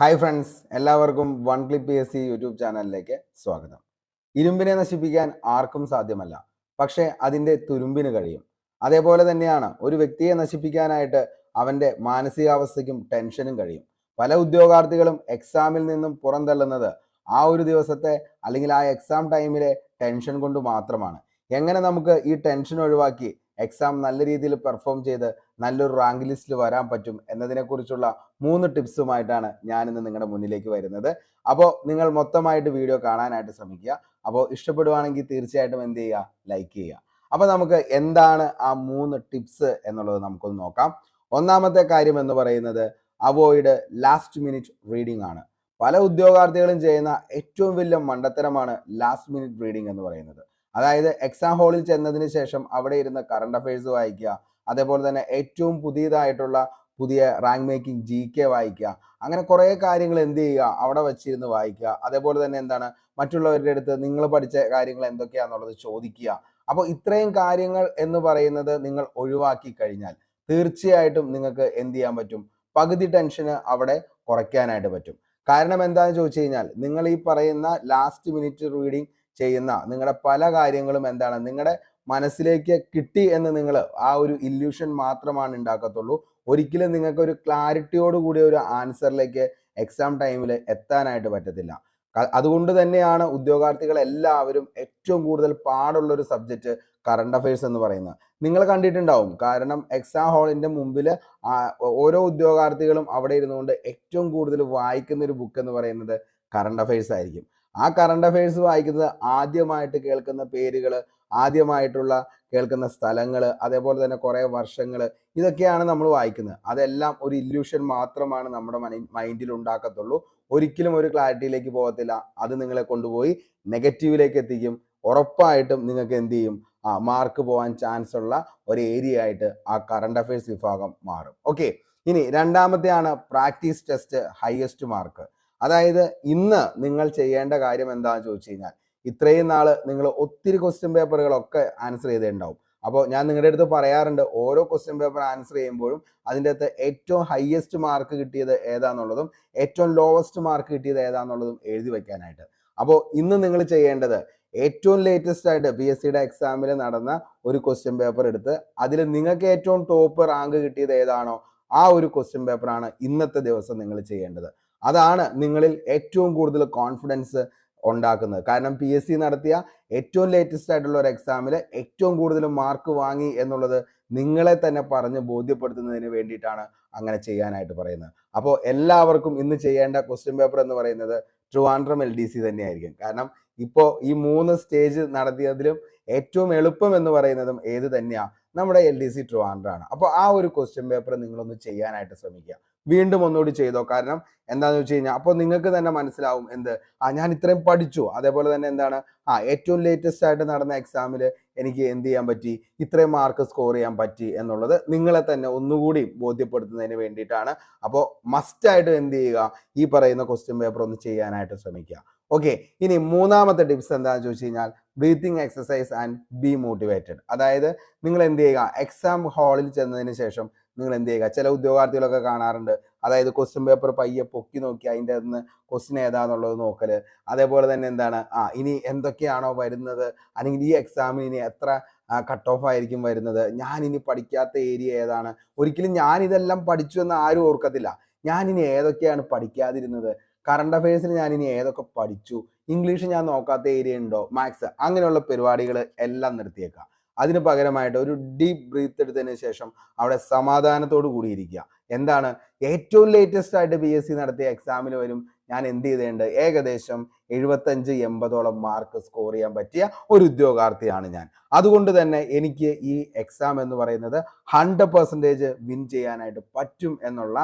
Hi friends എല്ലാവർക്കും one clip P S C YouTube ചാനലിലേക്ക് സ്വാഗതം. ഇരുമ്പിനെ നശിപ്പിക്കാൻ ആർക്കും സാധ്യമല്ല പക്ഷേ അതിന്റെ തുരുമ്പിന് കഴിയും. അതേപോലെ തന്നെയാണ് ഒരു വ്യക്തിയെ നശിപ്പിക്കാനായിട്ട് അവന്റെ മാനസികാവസ്ഥയ്ക്കും ടെൻഷനും കഴിയും. പല ഉദ്യോഗാർത്ഥികളും എക്സാമിൽ നിന്നും പുറന്തള്ളുന്നത് ആ ഒരു ദിവസത്തെ അല്ലെങ്കിൽ ആ എക്സാം ടൈമിലെ ടെൻഷൻ കൊണ്ട് മാത്രമാണ്. എങ്ങനെ നമുക്ക് ഈ ടെൻഷൻ ഒഴിവാക്കി എക്സാം നല്ല രീതിയിൽ പെർഫോം ചെയ്ത് നല്ലൊരു റാങ്ക് ലിസ്റ്റിൽ വരാൻ പറ്റും എന്നതിനെക്കുറിച്ചുള്ള മൂന്ന് ടിപ്സുമായിട്ടാണ് ഞാൻ ഇന്ന് നിങ്ങളുടെ മുന്നിലേക്ക് വരുന്നത്. അപ്പോൾ നിങ്ങൾ മൊത്തമായിട്ട് വീഡിയോ കാണാനായിട്ട് ശ്രമിക്കുക. അപ്പോൾ ഇഷ്ടപ്പെടുവാണെങ്കിൽ തീർച്ചയായിട്ടും എന്ത് ചെയ്യുക? ലൈക്ക് ചെയ്യുക. അപ്പോൾ നമുക്ക് എന്താണ് ആ മൂന്ന് ടിപ്സ് എന്നുള്ളത് നമുക്കൊന്ന് നോക്കാം. ഒന്നാമത്തെ കാര്യം എന്ന് പറയുന്നത് അവോയ്ഡ് ലാസ്റ്റ് മിനിറ്റ് റീഡിംഗ് ആണ്. പല ഉദ്യോഗാർത്ഥികളും ചെയ്യുന്ന ഏറ്റവും വലിയ മണ്ടത്തരമാണ് ലാസ്റ്റ് മിനിറ്റ് റീഡിംഗ് എന്ന് പറയുന്നത്. അതായത് എക്സാം ഹാളിൽ ചെന്നതിന് ശേഷം അവിടെ ഇരുന്ന് കറണ്ട് അഫയേഴ്സ് വായിക്കുക. അതേപോലെ തന്നെ ഏറ്റവും പുതിയതായിട്ടുള്ള പുതിയ റാങ്ക് മേക്കിംഗ് ജി കെ വായിക്കുക. അങ്ങനെ കുറേ കാര്യങ്ങൾ എന്ത് ചെയ്യുക? അവിടെ വെച്ചിരുന്ന് വായിക്കുക. അതേപോലെ തന്നെ എന്താണ്? മറ്റുള്ളവരുടെ അടുത്ത് നിങ്ങൾ പഠിച്ച കാര്യങ്ങൾ എന്തൊക്കെയാണെന്നുള്ളത് ചോദിക്കുക. അപ്പോൾ ഇത്രയും കാര്യങ്ങൾ എന്ന് പറയുന്നത് നിങ്ങൾ ഒഴിവാക്കി കഴിഞ്ഞാൽ തീർച്ചയായിട്ടും നിങ്ങൾക്ക് എന്ത് ചെയ്യാൻ പറ്റും? പകുതി ടെൻഷന് അവിടെ കുറയ്ക്കാനായിട്ട് പറ്റും. കാരണം എന്താണെന്ന് ചോദിച്ചു കഴിഞ്ഞാൽ നിങ്ങൾ ഈ പറയുന്ന ലാസ്റ്റ് മിനിറ്റ് റീഡിങ് ചെയ്യുന്ന നിങ്ങളുടെ പല കാര്യങ്ങളും എന്താണ് നിങ്ങളുടെ മനസ്സിലേക്ക് കിട്ടി എന്ന് നിങ്ങൾ ആ ഒരു ഇല്യൂഷൻ മാത്രമാണ് ഉണ്ടാക്കത്തുള്ളൂ. ഒരിക്കലും നിങ്ങൾക്ക് ഒരു ക്ലാരിറ്റിയോട് കൂടിയ ഒരു ആൻസറിലേക്ക് എക്സാം ടൈമിൽ എത്താനായിട്ട് പറ്റത്തില്ല. അതുകൊണ്ട് തന്നെയാണ് ഉദ്യോഗാർത്ഥികൾ എല്ലാവരും ഏറ്റവും കൂടുതൽ പാടുള്ള ഒരു സബ്ജക്റ്റ് കറണ്ട് അഫയേഴ്സ് എന്ന് പറയുന്നത്. നിങ്ങൾ കണ്ടിട്ടുണ്ടാവും. കാരണം എക്സാം ഹാളിന്റെ മുമ്പിൽ ഓരോ ഉദ്യോഗാർത്ഥികളും അവിടെ ഇരുന്നുകൊണ്ട് ഏറ്റവും കൂടുതൽ വായിക്കുന്ന ഒരു ബുക്ക് എന്ന് പറയുന്നത് കറണ്ട് അഫയേഴ്സ് ആയിരിക്കും. ആ കറണ്ട് അഫയേഴ്സ് വായിക്കുന്നത് ആദ്യമായിട്ട് കേൾക്കുന്ന പേരുകൾ ആദ്യമായിട്ടുള്ള കേൾക്കുന്ന സ്ഥലങ്ങൾ അതേപോലെ തന്നെ കുറേ വർഷങ്ങൾ ഇതൊക്കെയാണ് നമ്മൾ വായിക്കുന്നത്. അതെല്ലാം ഒരു ഇല്യൂഷൻ മാത്രമാണ് നമ്മുടെ മൈൻഡിൽ ഉണ്ടാക്കത്തുള്ളൂ. ഒരിക്കലും ഒരു ക്ലാരിറ്റിയിലേക്ക് പോകത്തില്ല. അത് നിങ്ങളെ കൊണ്ടുപോയി നെഗറ്റീവിലേക്ക് എത്തിക്കും. ഉറപ്പായിട്ടും നിങ്ങൾക്ക് എന്ത് ചെയ്യും? ആ മാർക്ക് പോകാൻ ചാൻസ് ഉള്ള ഒരു ഏരിയ ആയിട്ട് ആ കറണ്ട് അഫയേഴ്സ് വിഭാഗം മാറും. ഓക്കെ ഇനി രണ്ടാമത്തെയാണ് പ്രാക്ടീസ് ടെസ്റ്റ് ഹയസ്റ്റ് മാർക്ക് അതായത് ഇന്ന് നിങ്ങൾ ചെയ്യേണ്ട കാര്യം എന്താണെന്ന് ചോദിച്ചു കഴിഞ്ഞാൽ ഇത്രയും നാൾ നിങ്ങൾ ഒത്തിരി ക്വസ്റ്റ്യൻ പേപ്പറുകളൊക്കെ ആൻസർ ചെയ്തിട്ടുണ്ടാവും. അപ്പോൾ ഞാൻ നിങ്ങളുടെ അടുത്ത് പറയാറുണ്ട് ഓരോ ക്വസ്റ്റ്യൻ പേപ്പർ ആൻസർ ചെയ്യുമ്പോഴും അതിന്റെ അകത്ത് ഏറ്റവും ഹയസ്റ്റ് മാർക്ക് കിട്ടിയത് ഏതാന്നുള്ളതും ഏറ്റവും ലോവസ്റ്റ് മാർക്ക് കിട്ടിയത് ഏതാന്നുള്ളതും എഴുതി വെക്കാനായിട്ട്. അപ്പോൾ ഇന്ന് നിങ്ങൾ ചെയ്യേണ്ടത് ഏറ്റവും ലേറ്റസ്റ്റ് ആയിട്ട് പി എസ് സിയുടെ എക്സാമിൽ നടന്ന ഒരു ക്വസ്റ്റ്യൻ പേപ്പർ എടുത്ത് അതിൽ നിങ്ങൾക്ക് ഏറ്റവും ടോപ്പ് റാങ്ക് കിട്ടിയത് ഏതാണോ ആ ഒരു ക്വസ്റ്റ്യൻ പേപ്പറാണ് ഇന്നത്തെ ദിവസം നിങ്ങൾ ചെയ്യേണ്ടത്. അതാണ് നിങ്ങളിൽ ഏറ്റവും കൂടുതൽ കോൺഫിഡൻസ് ഉണ്ടാക്കുന്നത്. കാരണം പി എസ് സി നടത്തിയ ഏറ്റവും ലേറ്റസ്റ്റ് ആയിട്ടുള്ള ഒരു എക്സാമിൽ ഏറ്റവും കൂടുതൽ മാർക്ക് വാങ്ങി എന്നുള്ളത് നിങ്ങളെ തന്നെ പറഞ്ഞ് ബോധ്യപ്പെടുത്തുന്നതിന് വേണ്ടിയിട്ടാണ് അങ്ങനെ ചെയ്യാനായിട്ട് പറയുന്നത്. അപ്പോൾ എല്ലാവർക്കും ഇന്ന് ചെയ്യേണ്ട ക്വസ്റ്റ്യൻ പേപ്പർ എന്ന് പറയുന്നത് ട്രിവാൻഡ്രം എൽ ഡി സി തന്നെയായിരിക്കും. കാരണം ഇപ്പോൾ ഈ മൂന്ന് സ്റ്റേജ് നടത്തിയതിലും ഏറ്റവും എളുപ്പം എന്ന് പറയുന്നതും ഏത് തന്നെയാണ് നമ്മുടെ എൽ ഡി സി ട്രിവാൻഡ്രാണ്. അപ്പോൾ ആ ഒരു ക്വസ്റ്റ്യൻ പേപ്പർ നിങ്ങളൊന്ന് ചെയ്യാനായിട്ട് ശ്രമിക്കുക. വീണ്ടും ഒന്നുകൂടി ചെയ്തോ? കാരണം എന്താണെന്ന് വെച്ച് കഴിഞ്ഞാൽ അപ്പോൾ നിങ്ങൾക്ക് തന്നെ മനസ്സിലാവും എന്ത്? ആ ഞാൻ ഇത്രയും പഠിച്ചു. അതേപോലെ തന്നെ എന്താണ്? ആ ഏറ്റവും ലേറ്റസ്റ്റ് ആയിട്ട് നടന്ന എക്സാമിൽ എനിക്ക് എന്ത് ചെയ്യാൻ പറ്റി? ഇത്രയും മാർക്ക് സ്കോർ ചെയ്യാൻ പറ്റി എന്നുള്ളത് നിങ്ങളെ തന്നെ ഒന്നുകൂടി ബോധ്യപ്പെടുത്തുന്നതിന് വേണ്ടിയിട്ടാണ്. അപ്പോൾ മസ്റ്റായിട്ട് എന്ത് ചെയ്യുക? ഈ പറയുന്ന ക്വസ്റ്റ്യൻ പേപ്പർ ഒന്ന് ചെയ്യാനായിട്ട് ശ്രമിക്കുക. ഓക്കെ ഇനി മൂന്നാമത്തെ ടിപ്സ് എന്താണെന്ന് ചോദിച്ചു കഴിഞ്ഞാൽ breathing exercise and be motivated അതായത് നിങ്ങൾ എന്ത് ചെയ്യുക? എക്സാം ഹാളിൽ ചെന്നതിന് ശേഷം നിങ്ങൾ എന്ത് ചെയ്യുക ചില ഉദ്യോഗാർത്ഥികളൊക്കെ കാണാറുണ്ട്. അതായത് ക്വസ്റ്റ്യൻ പേപ്പർ പയ്യെ പൊക്കി നോക്കി അതിന്റെ അകത്ത് ക്വസ്റ്റ്യൻ ഏതാന്നുള്ളത് നോക്കൽ. അതേപോലെ തന്നെ എന്താണ്? ആ ഇനി എന്തൊക്കെയാണോ വരുന്നത്? അല്ലെങ്കിൽ ഈ എക്സാമിന് ഇനി എത്ര കട്ട് ഓഫ് ആയിരിക്കും വരുന്നത്? ഞാൻ ഇനി പഠിക്കാത്ത ഏരിയ ഏതാണ്? ഒരിക്കലും ഞാൻ ഇതെല്ലാം പഠിച്ചു എന്ന് ആരും ഓർക്കത്തില്ല. ഞാൻ ഇനി ഏതൊക്കെയാണ് പഠിക്കാതിരുന്നത്? കറണ്ട് അഫയേഴ്സിന് ഞാൻ ഇനി ഏതൊക്കെ പഠിച്ചു? ഇംഗ്ലീഷ് ഞാൻ നോക്കാത്ത ഏരിയ ഉണ്ടോ? മാത്സ് അങ്ങനെയുള്ള പരിപാടികൾ എല്ലാം നിർത്തിയേക്കാം അതിന് പകരമായിട്ട് ഒരു ഡീപ്പ് ബ്രീത്ത് എടുത്തതിന് ശേഷം അവിടെ സമാധാനത്തോടു കൂടി ഇരിക്കുക എന്താണ്? ഏറ്റവും ലേറ്റസ്റ്റ് ആയിട്ട് പി എസ് സി നടത്തിയ എക്സാമിന് വരും ഞാൻ എന്ത് ചെയ്തേണ്ട ഏകദേശം എഴുപത്തഞ്ച് എൺപതോളം മാർക്ക് സ്കോർ ചെയ്യാൻ പറ്റിയ ഒരു ഉദ്യോഗാർത്ഥിയാണ് ഞാൻ. അതുകൊണ്ട് തന്നെ എനിക്ക് ഈ എക്സാം എന്ന് പറയുന്നത് ഹൺഡ്രഡ് പെർസെന്റേജ് വിൻ ചെയ്യാനായിട്ട് പറ്റും എന്നുള്ള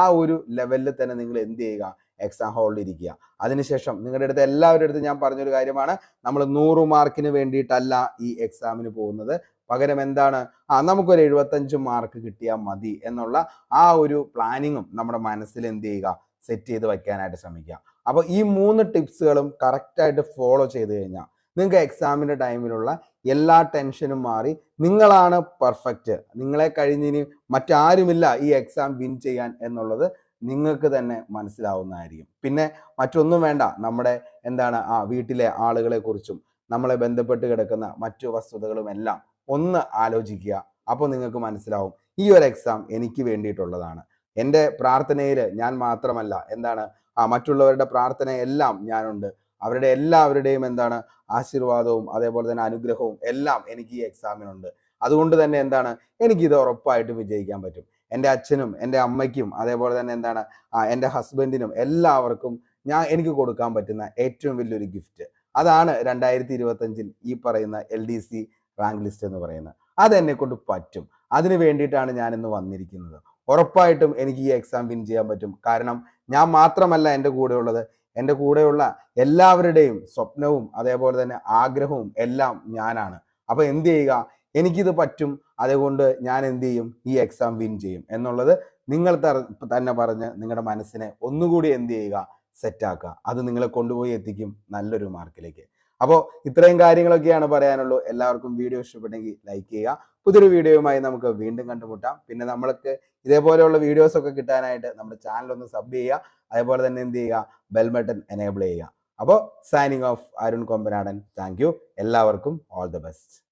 ആ ഒരു ലെവലിൽ തന്നെ നിങ്ങൾ എന്ത് ചെയ്യുക? എക്സാം ഹാളിൽ ഇരിക്കുക. അതിനുശേഷം നിങ്ങളുടെ അടുത്ത് എല്ലാവരുടെ അടുത്ത് ഞാൻ പറഞ്ഞൊരു കാര്യമാണ്. നമ്മൾ നൂറ് മാർക്കിന് വേണ്ടിയിട്ടല്ല ഈ എക്സാമിന് പോകുന്നത്. പകരം എന്താണ്? ആ നമുക്കൊരു എഴുപത്തഞ്ച് മാർക്ക് കിട്ടിയാൽ മതി എന്നുള്ള ആ ഒരു പ്ലാനിങ്ങും നമ്മുടെ മനസ്സിൽ എന്ത് ചെയ്യുക? സെറ്റ് ചെയ്ത് വയ്ക്കാനായിട്ട് ശ്രമിക്കുക. അപ്പോൾ ഈ മൂന്ന് ടിപ്സുകളും കറക്റ്റായിട്ട് ഫോളോ ചെയ്ത് കഴിഞ്ഞാൽ നിങ്ങൾക്ക് എക്സാമിന്റെ ടൈമിലുള്ള എല്ലാ ടെൻഷനും മാറി നിങ്ങളാണ് പെർഫെക്റ്റ് നിങ്ങളെ കഴിഞ്ഞിനി മറ്റാരുമില്ല ഈ എക്സാം വിൻ ചെയ്യാൻ എന്നുള്ളത് നിങ്ങൾക്ക് തന്നെ മനസ്സിലാവുന്നതായിരിക്കും. പിന്നെ മറ്റൊന്നും വേണ്ട. നമ്മുടെ എന്താണ് ആ വീട്ടിലെ ആളുകളെ കുറിച്ചും നമ്മളെ ബന്ധപ്പെട്ട് കിടക്കുന്ന മറ്റു വസ്തുതകളും എല്ലാം ഒന്ന് ആലോചിക്കുക. അപ്പോൾ നിങ്ങൾക്ക് മനസ്സിലാവും. ഈ ഒരു എക്സാം എനിക്ക് വേണ്ടിയിട്ടുള്ളതാണ്. എന്റെ പ്രാർത്ഥനയിൽ ഞാൻ മാത്രമല്ല എന്താണ് ആ മറ്റുള്ളവരുടെ പ്രാർത്ഥനയെല്ലാം ഞാനുണ്ട്. അവരുടെ എല്ലാവരുടെയും എന്താണ് ആശീർവാദവും അതേപോലെ തന്നെ അനുഗ്രഹവും എല്ലാം എനിക്ക് ഈ എക്സാമിനുണ്ട് അതുകൊണ്ട് തന്നെ എന്താണ് എനിക്കിത് ഉറപ്പായിട്ടും വിജയിക്കാൻ പറ്റും. എന്റെ അച്ഛനും എന്റെ അമ്മയ്ക്കും അതേപോലെ തന്നെ എന്താണ് എന്റെ ഹസ്ബൻഡിനും എല്ലാവർക്കും ഞാൻ എനിക്ക് കൊടുക്കാൻ പറ്റുന്ന ഏറ്റവും വലിയൊരു ഗിഫ്റ്റ്. അതാണ് രണ്ടായിരത്തി ഇരുപത്തഞ്ചിൽ ഈ പറയുന്ന L D C rank list എന്ന് പറയുന്നത്. അത് എന്നെ കൊണ്ട് പറ്റും. അതിന് വേണ്ടിയിട്ടാണ് ഞാൻ ഇന്ന് വന്നിരിക്കുന്നത്. ഉറപ്പായിട്ടും എനിക്ക് ഈ എക്സാം വിൻ ചെയ്യാൻ പറ്റും. കാരണം ഞാൻ മാത്രമല്ല എന്റെ കൂടെയുള്ളത്. എന്റെ കൂടെയുള്ള എല്ലാവരുടെയും സ്വപ്നവും അതേപോലെ തന്നെ ആഗ്രഹവും എല്ലാം ഞാനാണ്. അപ്പോൾ എന്ത് ചെയ്യുക? എനിക്കിത് പറ്റും. അതുകൊണ്ട് ഞാൻ എന്ത് ചെയ്യും? ഈ എക്സാം വിൻ ചെയ്യും. എന്നുള്ളത് നിങ്ങൾ തന്നെ പറഞ്ഞ് നിങ്ങളുടെ മനസ്സിനെ ഒന്നുകൂടി എന്ത് ചെയ്യുക? സെറ്റാക്കുക അത് നിങ്ങളെ കൊണ്ടുപോയി എത്തിക്കും നല്ലൊരു മാർക്കിലേക്ക്. അപ്പോൾ ഇത്രയും കാര്യങ്ങളൊക്കെയാണ് പറയാനുള്ളൂ. എല്ലാവർക്കും വീഡിയോ ഇഷ്ടപ്പെട്ടെങ്കിൽ ലൈക്ക് ചെയ്യുക. പുതിയൊരു വീഡിയോയുമായി നമുക്ക് വീണ്ടും കണ്ടുമുട്ടാം. പിന്നെ നമ്മൾക്ക് ഇതേപോലെയുള്ള വീഡിയോസ് ഒക്കെ കിട്ടാനായിട്ട് നമ്മുടെ ചാനൽ ഒന്ന് സബ് ചെയ്യുക. അതേപോലെ തന്നെ എന്ത് ചെയ്യുക? ബെൽ ബട്ടൺ എനേബിൾ ചെയ്യുക. അപ്പോൾ signing off Arun Kombanadan. Thank എല്ലാവർക്കും ഓൾ ദി ബെസ്റ്റ്